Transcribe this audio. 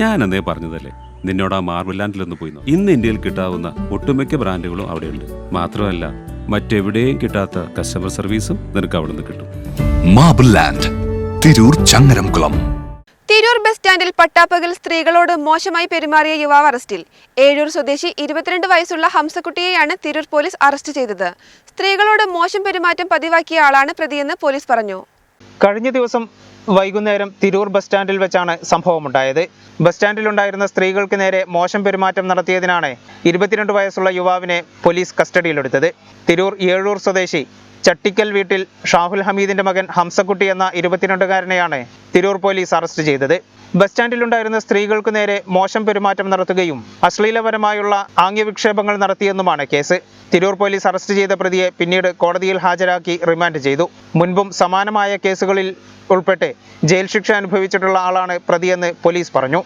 ഞാൻ അന്നേ പറഞ്ഞതല്ലേ? നിന്നോട് ആ മാർബിൾ ലാൻഡിലൊന്ന് പോയി. ഇന്ന് ഇന്ത്യയിൽ കിട്ടാവുന്ന ഒട്ടുമിക്ക ബ്രാൻഡുകളും അവിടെയുണ്ട്. മാത്രമല്ല മറ്റെവിടെയും കിട്ടാത്ത കസ്റ്റമർ സർവീസും നിനക്ക് അവിടെ നിന്ന് കിട്ടും. Marble land Tirur Changaramkulam. Tirur bus സ്റ്റാൻഡിൽ പട്ടാപ്പകൽ സ്ത്രീകളോട് മോശമായി പെരുമാറിയ യുവാവ് അറസ്റ്റിൽ. ഏഴൂർ സ്വദേശി ഇരുപത്തിരണ്ട് വയസ്സുള്ള ഹംസക്കുട്ടിയെയാണ് തിരൂർ പോലീസ് അറസ്റ്റ് ചെയ്തത്. സ്ത്രീകളോട് മോശം പെരുമാറ്റം പതിവാക്കിയ ആളാണ് പ്രതിയെന്ന് പോലീസ് പറഞ്ഞു. കഴിഞ്ഞ ദിവസം വൈകുന്നേരം തിരൂർ ബസ് സ്റ്റാൻഡിൽ വെച്ചാണ് സംഭവമുണ്ടായത്. ബസ് സ്റ്റാൻഡിലുണ്ടായിരുന്ന സ്ത്രീകൾക്ക് നേരെ മോശം പെരുമാറ്റം നടത്തിയതിനാണ് ഇരുപത്തിരണ്ട് വയസ്സുള്ള യുവാവിനെ പോലീസ് കസ്റ്റഡിയിലെടുത്തത്. തിരൂർ ഏഴൂർ സ്വദേശി ചട്ടിക്കൽ വീട്ടിൽ ഷാഹുൽ ഹമീദിന്റെ മകൻ ഹംസക്കുട്ടി എന്ന ഇരുപത്തിരണ്ടുകാരനെയാണ് തിരൂർ പോലീസ് അറസ്റ്റ് ചെയ്തത്. ബസ് സ്റ്റാൻഡിലുണ്ടായിരുന്ന സ്ത്രീകൾക്ക് നേരെ മോശം പെരുമാറ്റം നടത്തുകയും അശ്ലീലപരമായുള്ള ആംഗ്യവിക്ഷേപങ്ങൾ നടത്തിയെന്നുമാണ് കേസ്. തിരൂർ പോലീസ് അറസ്റ്റ് ചെയ്ത പ്രതിയെ പിന്നീട് കോടതിയിൽ ഹാജരാക്കി റിമാൻഡ് ചെയ്തു. മുൻപും സമാനമായ കേസുകളിൽ ഉൾപ്പെട്ട് ജയിൽ ശിക്ഷ അനുഭവിച്ചിട്ടുള്ള ആളാണ് പ്രതിയെന്ന് പോലീസ് പറഞ്ഞു.